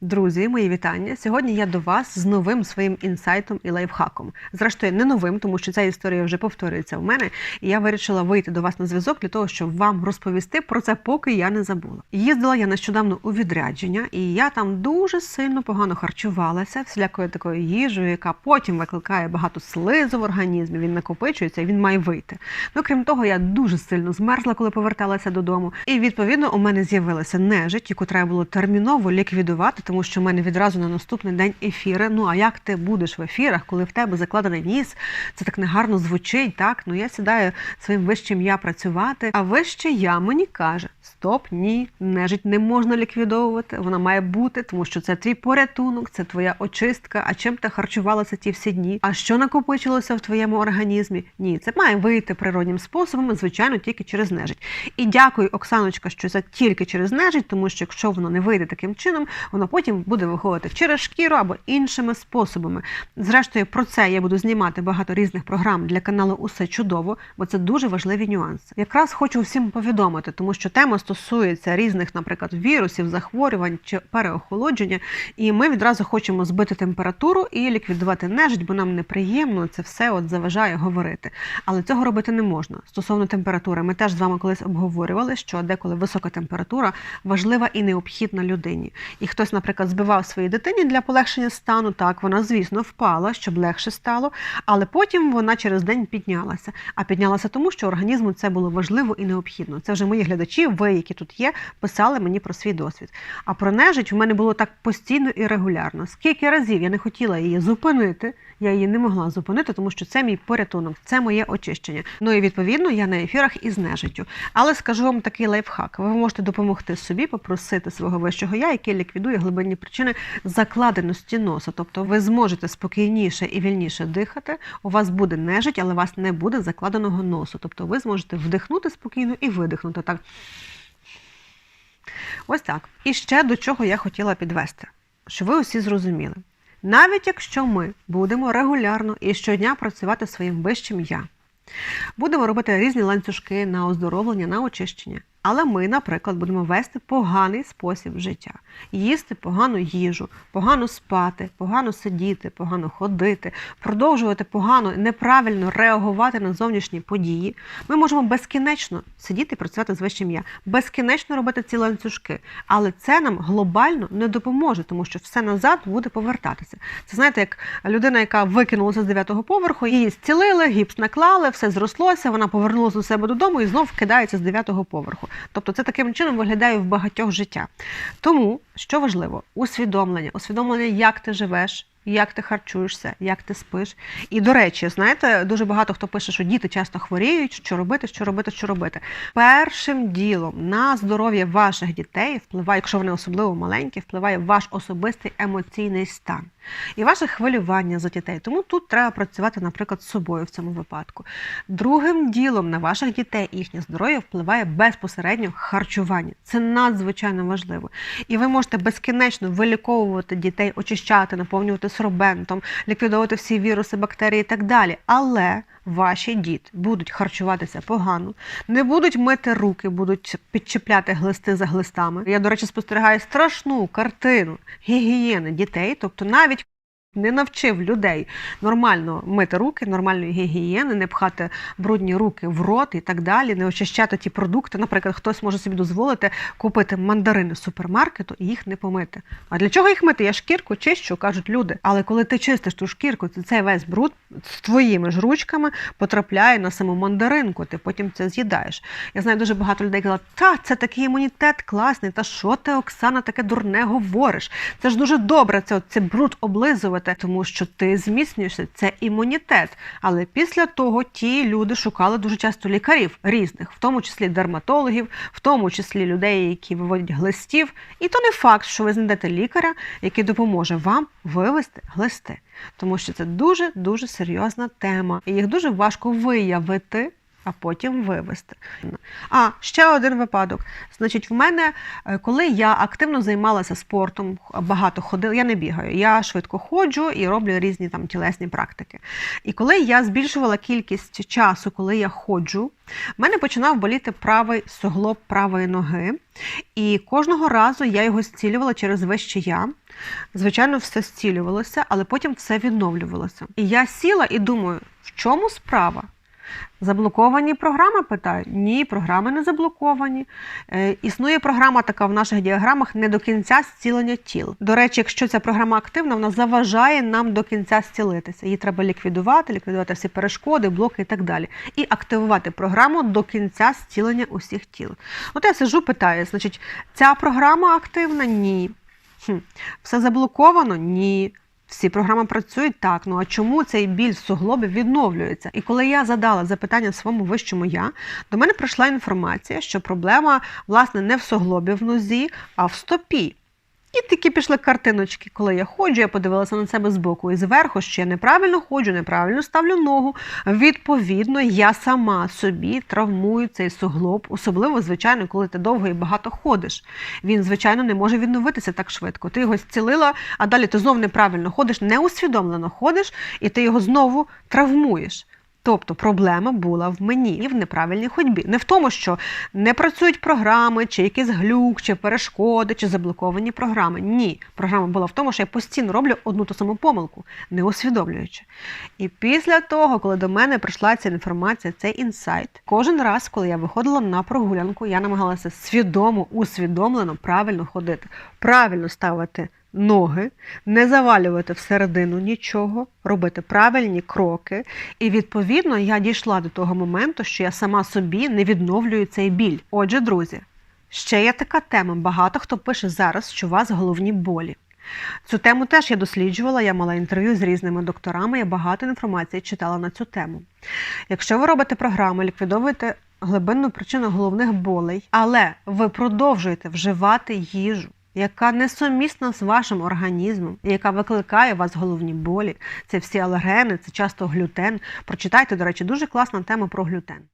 Друзі, мої вітання. Сьогодні я до вас з новим своїм інсайтом і лайфхаком. Зрештою, не новим, тому що ця історія вже повторюється в мене, і я вирішила вийти до вас на зв'язок для того, щоб вам розповісти про це, поки я не забула. Їздила я нещодавно у відрядження, і я там дуже сильно погано харчувалася, всілякою такою їжею, яка потім викликає багато слизу в організмі. Він накопичується і він має вийти. Ну крім того, я дуже сильно змерзла, коли поверталася додому. І відповідно у мене з'явилася нежить, яку треба було терміново ліквідувати тому що в мене відразу на наступний день ефіри. Ну а як ти будеш в ефірах, коли в тебе закладений ніс? Це так негарно звучить. Так, ну я сідаю своїм вищим я працювати. А вище я мені каже: Стоп, ні, нежить не можна ліквідовувати. Вона має бути, тому що це твій порятунок, це твоя очистка. А чим ти харчувалася ті всі дні? А що накопичилося в твоєму організмі? Ні, це має вийти природнім способом, звичайно, тільки через нежить. І дякую, Оксаночка, що це тільки через нежить, тому що якщо воно не вийде таким чином, воно потім буде виходити через шкіру або іншими способами. Зрештою, про це я буду знімати багато різних програм для каналу Усе чудово, бо це дуже важливі нюанси. Якраз хочу всім повідомити, тому що тема стосується різних, наприклад, вірусів, захворювань чи переохолодження, і ми відразу хочемо збити температуру і ліквідувати нежить, бо нам неприємно це все от заважає говорити. Але цього робити не можна. Стосовно температури, ми теж з вами колись обговорювали, що деколи висока температура важлива і необхідна людині. І хтось, наприклад, збивав своїй дитині для полегшення стану. Так, вона, звісно, впала, щоб легше стало, але потім вона через день піднялася. А піднялася тому, що організму це було важливо і необхідно. Це вже мої глядачі, ви, які тут є, писали мені про свій досвід. А про нежить у мене було так постійно і регулярно. Скільки разів я не хотіла її зупинити, я її не могла зупинити, тому що це мій порятунок, це моє очищення. Ну і відповідно я на ефірах із нежиттю. Але скажу вам такий лайфхак: ви можете допомогти собі, попросити свого вищого я, який ліквідує глибинні причини закладеності носа. Тобто ви зможете спокійніше і вільніше дихати. У вас буде нежить, але у вас не буде закладеного носу. Тобто ви зможете вдихнути спокійно і видихнути так. Ось так. І ще до чого я хотіла підвести, щоб ви усі зрозуміли. Навіть якщо ми будемо регулярно і щодня працювати своїм вищим я, будемо робити різні ланцюжки на оздоровлення, на очищення. Але ми, наприклад, будемо вести поганий спосіб життя, їсти погану їжу, погано спати, погано сидіти, погано ходити, продовжувати погано неправильно реагувати на зовнішні події. Ми можемо безкінечно сидіти і працювати з вищим я, безкінечно робити ці ланцюжки. Але це нам глобально не допоможе, тому що все назад буде повертатися. Це знаєте, як людина, яка викинулася з дев'ятого поверху, її зцілили, гіпс наклали, все зрослося, вона повернулася до себе додому і знов кидається з дев'ятого поверху. Тобто це таким чином виглядає в багатьох життя. Тому, що важливо, усвідомлення, усвідомлення, як ти живеш. Як ти харчуєшся, як ти спиш. І до речі, знаєте, дуже багато хто пише, що діти часто хворіють, що робити, що робити, що робити. Першим ділом на здоров'я ваших дітей впливає, якщо вони особливо маленькі, впливає ваш особистий емоційний стан і ваше хвилювання за дітей. Тому тут треба працювати, наприклад, з собою в цьому випадку. Другим ділом на ваших дітей їхнє здоров'я впливає безпосередньо харчування. Це надзвичайно важливо. І ви можете безкінечно виліковувати дітей, очищати, наповнювати сорбентом, ліквідовувати всі віруси, бактерії і так далі. Але ваші діти будуть харчуватися погано, не будуть мити руки, будуть підчіпляти глисти за глистами. Я, до речі, спостерігаю страшну картину гігієни дітей, тобто навіть. Не навчив людей нормально мити руки, нормальної гігієни, не пхати брудні руки в рот і так далі, не очищати ті продукти. Наприклад, хтось може собі дозволити купити мандарини з супермаркету і їх не помити. А для чого їх мити? Я шкірку чищу, кажуть люди. Але коли ти чистиш ту шкірку, то цей весь бруд з твоїми ж ручками потрапляє на саму мандаринку. Ти потім це з'їдаєш. Я знаю дуже багато людей казали, та це такий імунітет класний. Та що ти, Оксана, таке дурне говориш? Це ж дуже добре. Це це бруд облизувати тому що ти зміцнюєшся, це імунітет. Але після того ті люди шукали дуже часто лікарів різних, в тому числі дерматологів, в тому числі людей, які виводять глистів. І то не факт, що ви знайдете лікаря, який допоможе вам вивести глисти, тому що це дуже дуже серйозна тема, і їх дуже важко виявити. А потім вивести. А ще один випадок. Значить, в мене, е, коли я активно займалася спортом, багато ходила, я не бігаю, я швидко ходжу і роблю різні там тілесні практики. І коли я збільшувала кількість часу, коли я ходжу, в мене починав боліти правий суглоб правої ноги. І кожного разу я його зцілювала через вище я. Звичайно, все зцілювалося, але потім все відновлювалося. І я сіла і думаю, в чому справа? Заблоковані програми питаю? Ні, програми не заблоковані. Е, існує програма така в наших діаграмах не до кінця зцілення тіл. До речі, якщо ця програма активна, вона заважає нам до кінця зцілитися. Її треба ліквідувати, ліквідувати всі перешкоди, блоки і так далі. І активувати програму до кінця зцілення усіх тіл. От я сижу, питаю, значить, ця програма активна? Ні. Хм. Все заблоковано? Ні. Всі програми працюють так. Ну а чому цей біль в суглобі відновлюється? І коли я задала запитання своєму вищому я, до мене прийшла інформація, що проблема власне не в суглобі в нозі, а в стопі. І такі пішли картиночки. Коли я ходжу, я подивилася на себе збоку і зверху, що я неправильно ходжу, неправильно ставлю ногу. Відповідно, я сама собі травмую цей суглоб, особливо, звичайно, коли ти довго і багато ходиш. Він, звичайно, не може відновитися так швидко. Ти його зцілила, а далі ти знову неправильно ходиш, неусвідомлено ходиш, і ти його знову травмуєш. Тобто проблема була в мені і в неправильній ходьбі. Не в тому, що не працюють програми, чи якийсь глюк, чи перешкоди, чи заблоковані програми. Ні, програма була в тому, що я постійно роблю одну ту саму помилку, не усвідомлюючи. І після того, коли до мене прийшла ця інформація, цей інсайт, кожен раз, коли я виходила на прогулянку, я намагалася свідомо, усвідомлено правильно ходити, правильно ставити ноги, не завалювати всередину нічого, робити правильні кроки. І відповідно я дійшла до того моменту, що я сама собі не відновлюю цей біль. Отже, друзі, ще є така тема. Багато хто пише зараз, що у вас головні болі. Цю тему теж я досліджувала, я мала інтерв'ю з різними докторами, я багато інформації читала на цю тему. Якщо ви робите програми, ліквідовуєте глибинну причину головних болей, але ви продовжуєте вживати їжу, яка несумісна з вашим організмом, і яка викликає у вас головні болі, це всі алергени, це часто глютен. Прочитайте, до речі, дуже класна тема про глютен.